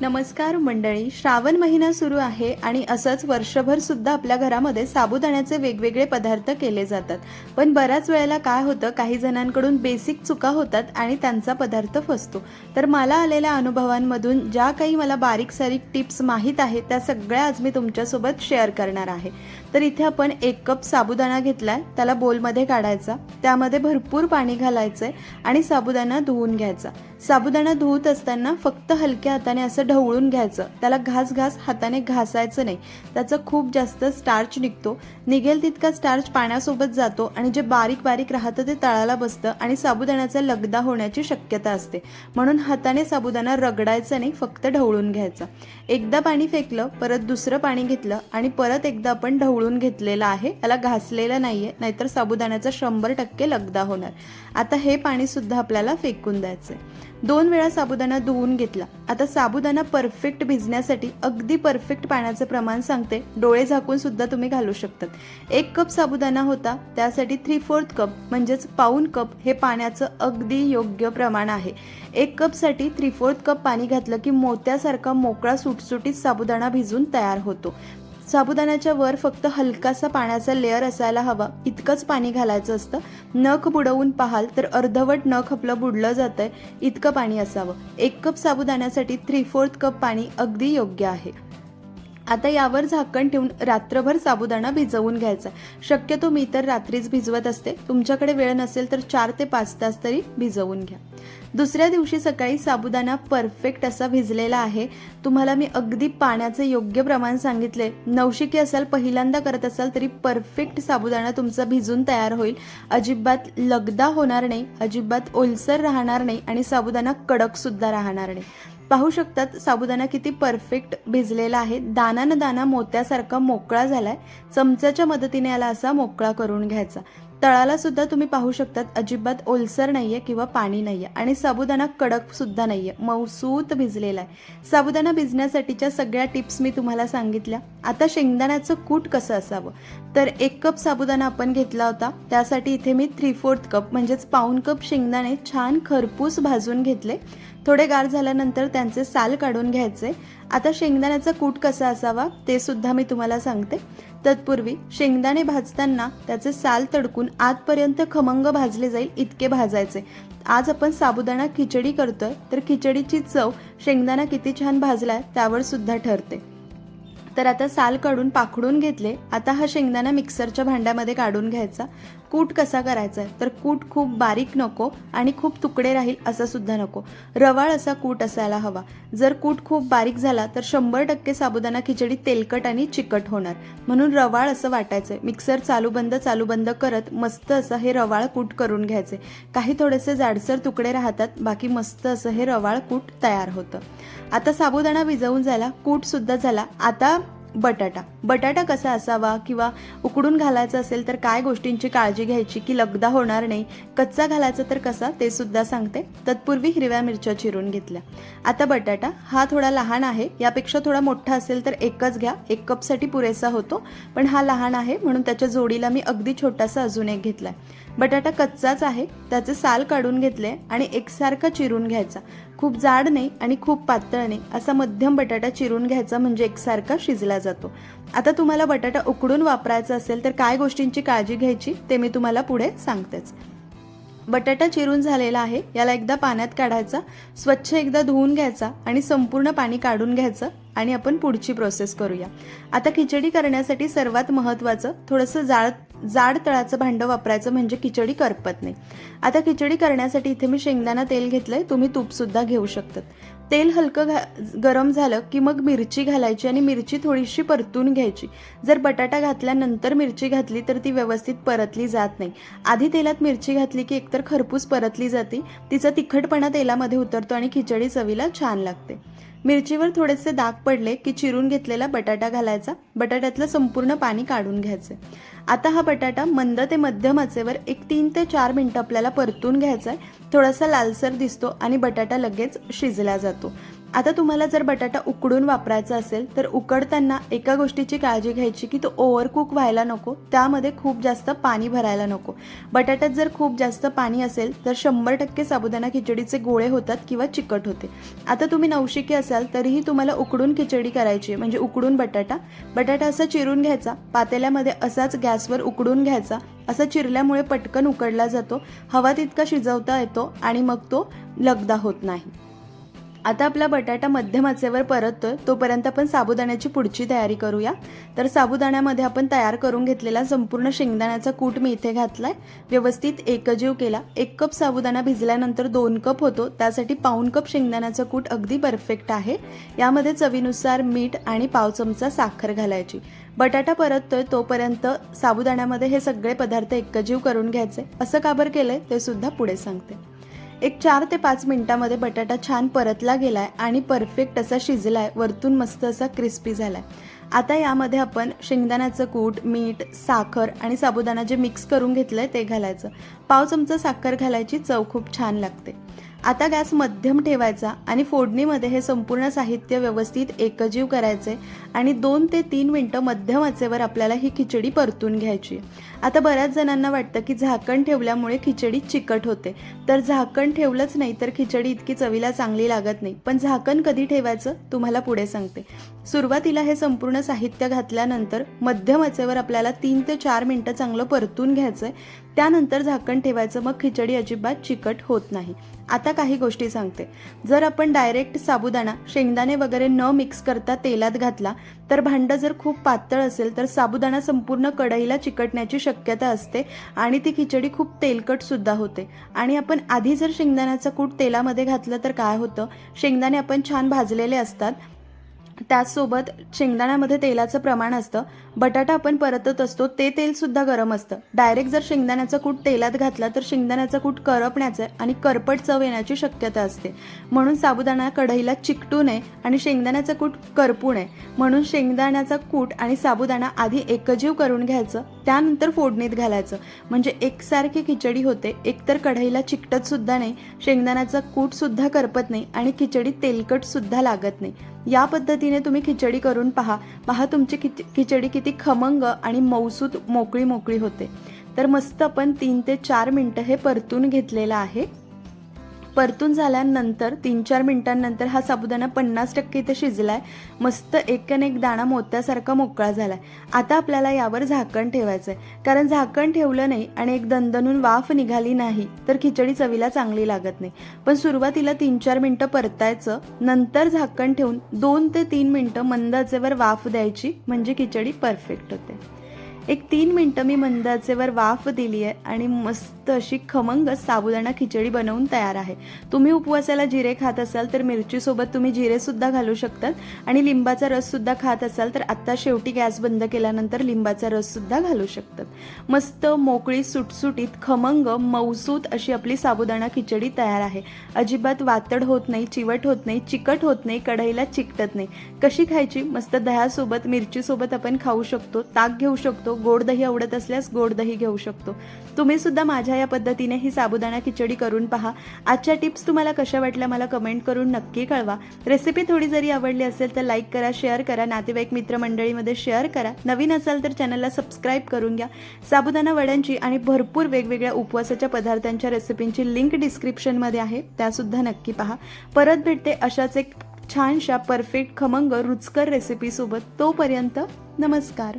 नमस्कार मंडळी श्रावण महिना सुरू आहे आणि असंच वर्षभर सुद्धा आपल्या घरामध्ये साबुदाण्याचे वेगवेगळे पदार्थ केले जातात. पण बऱ्याच वेळेला काय होतं काही जणांकडून बेसिक चुका होतात आणि त्यांचा पदार्थ फसतो. तर मला आलेल्या अनुभवांमधून ज्या काही मला बारीक सारीक टिप्स माहीत आहेत त्या सगळ्या आज मी तुमच्यासोबत शेअर करणार आहे. तर इथे आपण एक कप साबुदाणा घेतलाय त्याला बोलमध्ये काढायचा त्यामध्ये भरपूर पाणी घालायचं आहे आणि साबुदाणा धुवून घ्यायचा. साबुदाणा धुवत असताना फक्त हलक्या हाताने असं ढवळून घ्यायचं. त्याला घास घास हाताने घासायचं नाही. त्याचं खूप जास्त स्टार्च निघतो. निघेल तितका स्टार्च पाण्यासोबत जातो आणि जे बारीक बारीक राहतं ते तळाला बसतं आणि साबुदाण्याचा लगदा होण्याची शक्यता असते. म्हणून हाताने साबुदाणा रगडायचा नाही फक्त ढवळून घ्यायचा. एकदा पाणी फेकलं परत दुसरं पाणी घेतलं आणि परत एकदा आपण ढवळून घेतलेलं आहे. त्याला घासलेलं नाहीये नाहीतर साबुदाण्याचा शंभर टक्के लगदा होणार. आता हे पाणी सुद्धा आपल्याला फेकून द्यायचंय. दोन वेळा साबुदाणा धुवून घेतला. आता साबुदाणा परफेक्ट भिजण्यासाठी अगदी परफेक्ट पाण्याचं प्रमाण सांगते. डोळे झाकून सुद्धा तुम्ही घालू शकतात. एक कप साबुदाणा होता त्यासाठी थ्री फोर्थ कप म्हणजेच पाऊन कप हे पाण्याचं अगदी योग्य प्रमाण आहे. एक कपसाठी थ्री फोर्थ कप पाणी घातलं की मोत्यासारखा मोकळा सुटसुटीत साबुदाणा भिजून तयार होतो. साबुदाण्याच्या वर फक्त हलकासा पाण्याचा लेअर असायला हवा. इतकंच पाणी घालायचं असतं. नख बुडवून पाहाल तर अर्धवट नख आपलं बुडलं जातंय. इतकं पाणी असावं. एक कप साबुदाण्यासाठी थ्री फोर्थ कप पाणी अगदी योग्य आहे. आता यावर झाकण ठेवून रात्रभर साबुदाणा भिजवून घ्यायचा. शक्यतो मी तर रात्रीच भिजवत असते. तुमच्याकडे वेळ नसेल तर चार ते पाच तास तरी भिजवून घ्या. दुसऱ्या दिवशी सकाळी साबुदाणा परफेक्ट असा भिजलेला आहे. तुम्हाला मी अगदी पाण्याचं योग्य प्रमाण सांगितले. नवशिकी असाल पहिल्यांदा करत असाल तरी परफेक्ट साबुदाणा तुमचा भिजून तयार होईल. अजिबात लगदा होणार नाही अजिबात ओलसर राहणार नाही आणि साबुदाणा कडक सुद्धा राहणार नाही. पाहू शकतात साबुदाणा किती परफेक्ट भिजलेला आहे. दाना न दाना मोत्यासारखा मोकळा झालाय. चमच्याच्या मदतीने याला असा मोकळा करून घ्यायचा. तळाला सुद्धा तुम्ही पाहू शकतात अजिबात ओलसर नाहीये किंवा पाणी नाहीये आणि साबुदाणा कडक सुद्धा नाहीये मौसूत भिजलेला आहे. साबुदाणा भिजण्यासाठीच्या सगळ्या टिप्स मी तुम्हाला सांगितल्या. आता शेंगदाण्याचं कूट कसं असावं? तर एक कप साबुदाणा आपण घेतला होता. त्यासाठी इथे मी थ्री फोर्थ कप म्हणजेच पाऊन कप शेंगदाणे छान खरपूस भाजून घेतले. थोडे गार झाल्यानंतर त्यांचे साल काढून घ्यायचे. आता शेंगदाण्याचा कूट कसा असावा ते सुद्धा मी तुम्हाला सांगते. तत्पूर्वी शेंगदाणे भाजताना त्याचे साल तडकून आतपर्यंत खमंग भाजले जाईल इतके भाजायचे. आज आपण साबुदाणा खिचडी करतोय तर खिचडीची चव शेंगदाणा किती छान भाजलाय त्यावर सुद्धा ठरते. तर आता साल काढून पाखडून घेतले. आता हा शेंगदाणा मिक्सरच्या भांड्यामध्ये काढून घ्यायचा. कूट कसा करायचा? आहे तर कूट खूप बारीक नको आणि खूप तुकडे राहील असं सुद्धा नको. रवाळ असा कूट असायला हवा. जर कूट खूप बारीक झाला तर शंभर टक्के साबुदाणा खिचडी तेलकट आणि चिकट होणार. म्हणून रवाळ असं वाटायचं. मिक्सर चालू बंद चालू बंद करत मस्त असं हे रवाळ कूट करून घ्यायचे. काही थोडेसे जाडसर तुकडे राहतात बाकी मस्त असं हे रवाळ कूट तयार होतं. आता साबुदाणा भिजवून झाला कूट सुद्धा झाला. आता बटाटा. बटाटा कसा असावा किंवा उकडून घालायचा असेल तर काय गोष्टींची काळजी घ्यायची की लगदा होणार नाही कच्चा घालायचा तर कसा ते सुद्धा सांगते. तत्पूर्वी हिरव्या मिरच्या चिरून घेतल्या. आता बटाटा हा थोडा लहान आहे यापेक्षा थोडा मोठा असेल तर एकच घ्या. एक कपसाठी पुरेसा होतो पण हा लहान आहे म्हणून त्याच्या जोडीला मी अगदी छोटासा अजून एक घेतलाय. बटाटा कच्चाच आहे त्याचे साल काढून घेतले आणि एकसारखा चिरून घ्यायचा. खूप जाड नाही आणि खूप पातळ नाही. असा मध्यम बटाटा चिरून घ्यायचा म्हणजे एकसारखा शिजला जातो. आता तुम्हाला बटाटा उकडून वापरायचा असेल तर काय गोष्टींची काळजी घ्यायची ते मी तुम्हाला पुढे सांगतेच. बटाटा चिरून झालेला आहे याला एकदा पाण्यात काढायचा स्वच्छ एकदा धुवून घ्यायचा आणि संपूर्ण पाणी काढून घ्यायचं आणि आपण पुढची प्रोसेस करूया. आता खिचडी करण्यासाठी सर्वात महत्त्वाचं थोडंसं जाळ जाड तळाचं भांडं वापरायचं म्हणजे खिचडी करपत नाही. आता खिचडी करण्यासाठी इथे मी शेंगदाणा तेल घेतलंय तुम्ही तूपसुद्धा घेऊ शकतात. तेल हलकं घा गरम झालं की मग मिरची घालायची आणि मिरची थोडीशी परतून घ्यायची. जर बटाटा घातल्यानंतर मिरची घातली तर ती व्यवस्थित परतली जात नाही. आधी तेलात मिरची घातली की एकतर खरपूस परतली जाते तिचा तिखटपणा तेलामध्ये उतरतो आणि खिचडी चवीला छान लागते. मिरचीवर थोडेसे दाग पडले की चिरून घेतलेला बटाटा घालायचा बटाट्यातलं संपूर्ण पाणी काढून घ्यायचं. आता हा बटाटा मंद ते मध्यम आचेवर एक तीन ते चार मिनटं आपल्याला परतून घ्यायचा आहे थोडासा लालसर दिसतो आणि बटाटा लगेच शिजला जातो. आता तुम्हाला जर बटाटा उकडून वापरायचा असेल तर उकडताना एका गोष्टीची काळजी घ्यायची की तो ओव्हरकुक व्हायला नको त्यामध्ये खूप जास्त पाणी भरायला नको. बटाट्यात जर खूप जास्त पाणी असेल तर शंभर टक्के साबुदाणा खिचडीचे गोळे होतात किंवा चिकट होते. आता तुम्ही नवशिके असाल तरीही तुम्हाला उकडून खिचडी करायची आहे म्हणजे उकडून बटाटा. बटाटा असा चिरून घ्यायचा पातेल्यामध्ये असाच गॅसवर उकडून घ्यायचा. असा चिरल्यामुळे पटकन उकडला जातो हवा तितका शिजवता येतो आणि मग तो लगदा होत नाही. आता आपला बटाटा मध्यम आचेवर परततोय तोपर्यंत आपण साबुदाण्याची पुढची तयारी करूया. तर साबुदाण्यामध्ये आपण तयार करून घेतलेला संपूर्ण शेंगदाण्याचा कूट मी इथे घातलाय. व्यवस्थित एकजीव केला. एक कप साबुदाणा भिजल्यानंतर दोन कप होतो. त्यासाठी पाऊन कप शेंगदाण्याचं कूट अगदी परफेक्ट आहे. यामध्ये चवीनुसार मीठ आणि पाव चमचा साखर घालायची. बटाटा परततोय तोपर्यंत साबुदाण्यामध्ये हे सगळे पदार्थ एकजीव करून घ्यायचे. असं काबर केलंय? ते सुद्धा पुढे सांगते. एक चार ते पाच मिनिटामध्ये बटाटा छान परतला गेलाय आणि परफेक्ट असा शिजलाय वरतून मस्त असा क्रिस्पी झालाय. आता यामध्ये आपण शेंगदाण्याचं कूट मीठ साखर आणि साबुदाणा जे मिक्स करून घेतलंय ते घालायचं. पाव चमचा साखर घालायची चव खूप छान लागते. आता गॅस मध्यम ठेवायचा आणि फोडणीमध्ये हे संपूर्ण साहित्य व्यवस्थित एकजीव करायचे आणि दोन ते तीन मिनटं मध्यम आचेवर आपल्याला ही खिचडी परतून घ्यायची. आता बऱ्याच जणांना वाटतं की झाकण ठेवल्यामुळे खिचडी चिकट होते. तर झाकण ठेवलंच नाही तर खिचडी इतकी चवीला चांगली लागत नाही. पण झाकण कधी ठेवायचं? तुम्हाला पुढे सांगते. सुरुवातीला हे संपूर्ण साहित्य घातल्यानंतर मध्यम आचेवर आपल्याला तीन ते चार मिनटं चांगलं परतून घ्यायचं आहे त्यानंतर झाकण ठेवायचं मग खिचडी अजिबात चिकट होत नाही. आता काही गोष्टी सांगते. जर आपण डायरेक्ट साबुदाणा शेंगदाणे वगैरे न मिक्स करता तेलात घातला तर भांडं जर खूप पातळ असेल तर साबुदाणा संपूर्ण कढईला चिकटण्याची शक्यता असते आणि ती खिचडी खूप तेलकट सुद्धा होते. आणि आपण आधी जर शेंगदाण्याचं कूट तेलामध्ये घातलं तर काय होतं? शेंगदाणे आपण छान भाजलेले असतात. त्याचसोबत शेंगदाण्यामध्ये तेलाचं प्रमाण असतं. बटाटा आपण परतत असतो ते तेलसुद्धा गरम असतं. डायरेक्ट जर शेंगदाण्याचा कूट तेलात घातला तर शेंगदाण्याचा कूट करपण्याचं आणि करपट चव येण्याची शक्यता असते. म्हणून साबुदाणा कढईला चिकटू नये आणि शेंगदाण्याचा कूट करपू नये. म्हणून शेंगदाण्याचा कूट आणि साबुदाणा आधी एकजीव करून घ्यायचं. त्यानंतर फोडणीत घालायचं. म्हणजे एकसारखी खिचडी होते. एकतर कढईला चिकटत सुद्धा नाही शेंगदाण्याचा कूट सुद्धा करपत नाही आणि खिचडी तेलकट सुद्धा लागत नाही. या पद्धतीने तुम्ही खिचडी करून पहा. पहा तुमची खिच खिचडी किती खमंग आणि मौसूत मोकळी मोकळी होते. तर मस्त आपण तीन ते चार मिनटं हे परतून घेतलेलं आहे. परतून झाल्यानंतर तीन चार मिनिटांनंतर हा साबुदाणा पन्नास टक्के इथे शिजलाय. मस्त एकन एक दाणा मोत्यासारखा मोकळा झालाय. आता आपल्याला यावर झाकण ठेवायचं आहे कारण झाकण ठेवलं नाही आणि एक दणदणून वाफ निघाली नाही तर खिचडी चवीला चांगली लागत नाही. पण सुरुवातीला तीन चार मिनटं परतायचं नंतर झाकण ठेवून दोन ते तीन मिनटं मंद आचेवर वाफ द्यायची म्हणजे खिचडी परफेक्ट होते. एक तीन मिनटं मी मंदाचेवर वाफ दिली आहे आणि मस्त अशी खमंग साबुदाणा खिचडी बनवून तयार आहे. तुम्ही उपवासाला जिरे खात असाल तर मिरचीसोबत तुम्ही जिरेसुद्धा घालू शकतात आणि लिंबाचा रससुद्धा खात असाल तर आत्ता शेवटी गॅस बंद केल्यानंतर लिंबाचा रससुद्धा घालू शकतात. मस्त मोकळी सुटसुटीत खमंग मौसूत अशी आपली साबुदाणा खिचडी तयार आहे. अजिबात वातड होत नाही चिवट होत नाही चिकट होत नाही कढईला चिकटत नाही. कशी खायची? मस्त दह्यासोबत मिरचीसोबत आपण खाऊ शकतो ताक घेऊ शकतो गोड दही आवडत असल्यास गोड दही घेऊ शकतो. तुम्ही सुद्धा माझ्या या पद्धतीने ही साबुदाणा खिचडी करून पहा. आजच्या टिप्स तुम्हाला कशा वाटल्या मला कमेंट करून नक्की कळवा. रेसिपी थोडी जरी आवडली असेल तर लाईक करा शेअर करा नातेवाईक मित्रमंडळीमध्ये शेअर करा. नवीन असाल तर चॅनलला सबस्क्राईब करून घ्या. साबुदाणा वड्यांची आणि भरपूर वेगवेगळ्या उपवासाच्या पदार्थांच्या रेसिपींची लिंक डिस्क्रिप्शनमध्ये आहे. त्यासुद्धा नक्की पहा. परत भेटते अशाच एक छानशा परफेक्ट खमंग रुचकर रेसिपीसोबत. तोपर्यंत नमस्कार.